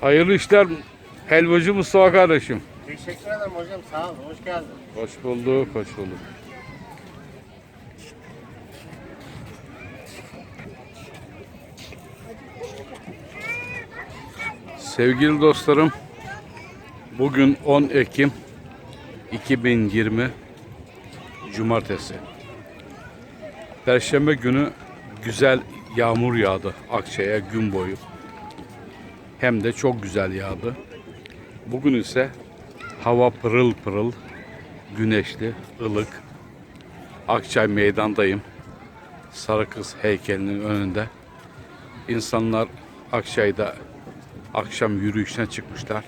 Hayırlı işler helvacı Mustafa kardeşim. Teşekkür ederim hocam sağ olun hoş geldin. Hoş bulduk, hoş bulduk. Sevgili dostlarım, bugün 10 Ekim 2020 Cumartesi. Perşembe günü güzel yağmur yağdı Akçay'a gün boyu. Hem de çok güzel yağdı. Bugün ise hava pırıl pırıl, güneşli, ılık. Akçay meydandayım. Sarı Kız heykelinin önünde. İnsanlar Akçay'da akşam yürüyüşüne çıkmışlar.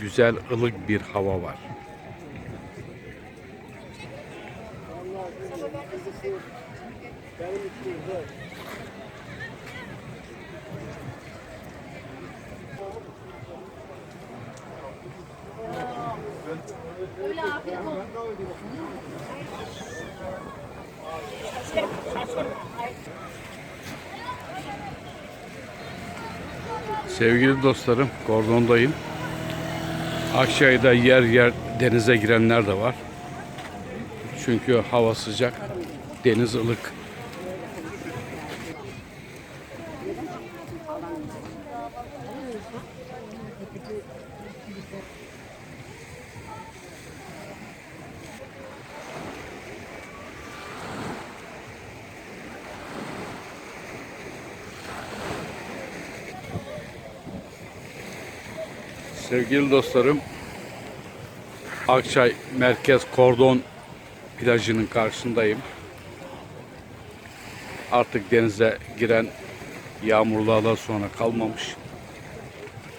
Güzel, ılık bir hava var. Sevgili dostlarım, kordondayım. Akçay'da yer yer denize girenler de var. Çünkü hava sıcak, deniz ılık. Sevgili dostlarım, Akçay Merkez Kordon plajının karşısındayım. Artık denize giren yağmurlardan sonra kalmamış.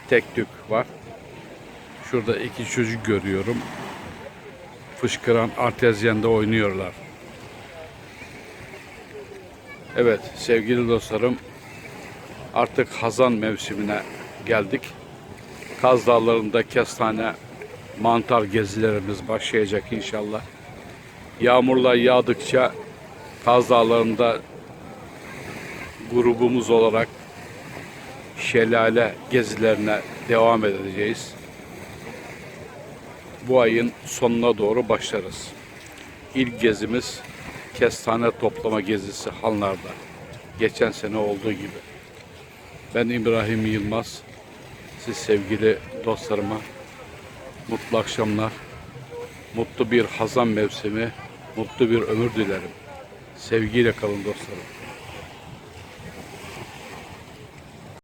Tek tük var. Şurada iki çocuk görüyorum. Fışkıran artezyende oynuyorlar. Evet sevgili dostlarım artık hazan mevsimine geldik. Kaz Dağları'nda kestane mantar gezilerimiz başlayacak inşallah. Yağmurlar yağdıkça Kaz Dağları'nda grubumuz olarak şelale gezilerine devam edeceğiz. Bu ayın sonuna doğru başlarız. İlk gezimiz kestane toplama gezisi Hanlar'da. Geçen sene olduğu gibi. Ben İbrahim Yılmaz. Siz sevgili dostlarıma mutlu akşamlar, mutlu bir hazan mevsimi, mutlu bir ömür dilerim. Sevgiyle kalın dostlarım.